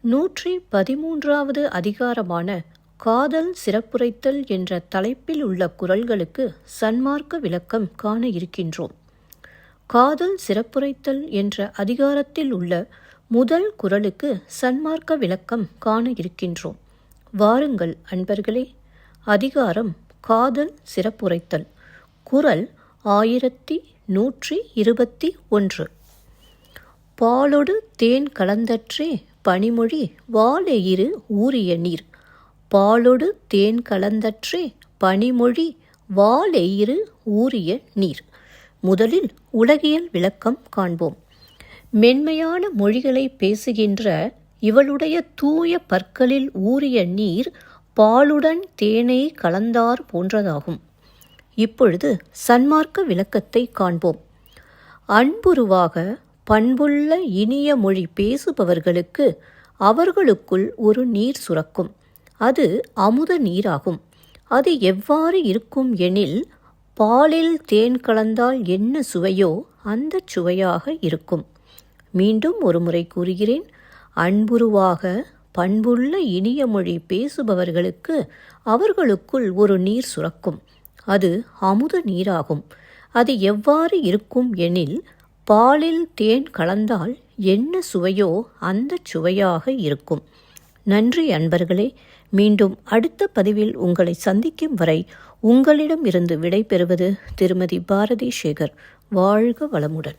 நூற்றி பதிமூன்றாவது அதிகாரமான காதல் சிறப்புரைத்தல் என்ற தலைப்பில் உள்ள குரல்களுக்கு சன்மார்க்க விளக்கம் காண இருக்கின்றோம். காதல் சிறப்புரைத்தல் என்ற அதிகாரத்தில் உள்ள முதல் குரலுக்கு சன்மார்க்க விளக்கம் காண இருக்கின்றோம். வாருங்கள் அன்பர்களே அதிகாரம் காதல் சிறப்புரைத்தல். குரல் ஆயிரத்தி நூற்றி இருபத்தி ஒன்று. பாலொடு தேன் கலந்தற்றே பனிமொழி வாலெயிறு ஊறிய நீர். பாலொடு தேன் கலந்தற்றே பனிமொழி வாலெயிறு ஊறிய நீர். முதலில் உலகியல் விளக்கம் காண்போம். மென்மையான மொழிகளை பேசுகின்ற இவளுடைய தூய பற்களில் ஊறிய நீர் பாலுடன் தேனை கலந்தார் போன்றதாகும். இப்பொழுது சன்மார்க்க விளக்கத்தை காண்போம். அன்புருவாக பண்புள்ள இனிய மொழி பேசுபவர்களுக்கு அவர்களுக்குள் ஒரு நீர் சுரக்கும். அது அமுத நீராகும். அது எவ்வாறு இருக்கும் எனில் பாலில் தேன் கலந்தால் என்ன சுவையோ அந்த சுவையாக இருக்கும். மீண்டும் ஒரு முறை கூறுகிறேன் அன்புருவாக பண்புள்ள இனிய மொழி பேசுபவர்களுக்கு அவர்களுக்குள் ஒரு நீர் சுரக்கும். அது அமுத நீராகும். அது எவ்வாறு இருக்கும் எனில் பாலில் தேன் கலந்தால் என்ன சுவையோ அந்த சுவையாக இருக்கும். நன்றி அன்பர்களே மீண்டும் அடுத்த பதிவில் உங்களை சந்திக்கும் வரை உங்களிடம் இருந்து விடைபெறுவது திருமதி பாரதி சேகர் வாழ்க வளமுடன்.